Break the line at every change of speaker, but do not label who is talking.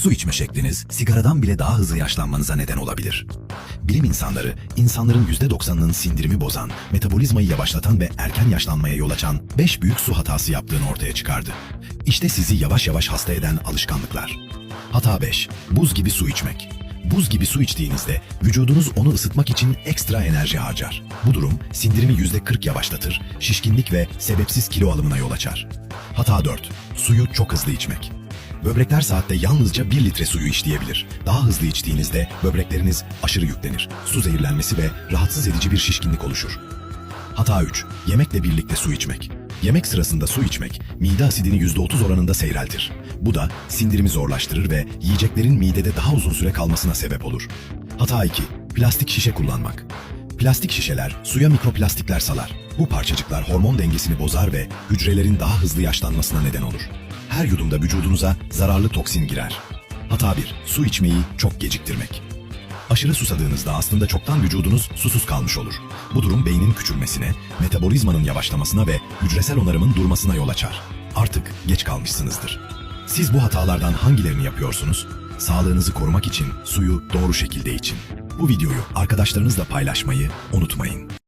Su içme şekliniz sigaradan bile daha hızlı yaşlanmanıza neden olabilir. Bilim insanları, insanların %90'ının sindirimi bozan, metabolizmayı yavaşlatan ve erken yaşlanmaya yol açan 5 büyük su hatası yaptığını ortaya çıkardı. İşte sizi yavaş yavaş hasta eden alışkanlıklar. Hata 5. Buz gibi su içmek. Buz gibi su içtiğinizde vücudunuz onu ısıtmak için ekstra enerji harcar. Bu durum sindirimi %40 yavaşlatır, şişkinlik ve sebepsiz kilo alımına yol açar. Hata 4. Suyu çok hızlı içmek. Böbrekler saatte yalnızca 1 litre suyu işleyebilir. Daha hızlı içtiğinizde böbrekleriniz aşırı yüklenir. Su zehirlenmesi ve rahatsız edici bir şişkinlik oluşur. Hata 3. Yemekle birlikte su içmek. Yemek sırasında su içmek, mide asidini %30 oranında seyreltir. Bu da sindirimi zorlaştırır ve yiyeceklerin midede daha uzun süre kalmasına sebep olur. Hata 2. Plastik şişe kullanmak. Plastik şişeler suya mikroplastikler salar. Bu parçacıklar hormon dengesini bozar ve hücrelerin daha hızlı yaşlanmasına neden olur. Her yudumda vücudunuza zararlı toksin girer. Hata 1. Su içmeyi çok geciktirmek. Aşırı susadığınızda aslında çoktan vücudunuz susuz kalmış olur. Bu durum beynin küçülmesine, metabolizmanın yavaşlamasına ve hücresel onarımın durmasına yol açar. Artık geç kalmışsınızdır. Siz bu hatalardan hangilerini yapıyorsunuz? Sağlığınızı korumak için suyu doğru şekilde için. Bu videoyu arkadaşlarınızla paylaşmayı unutmayın.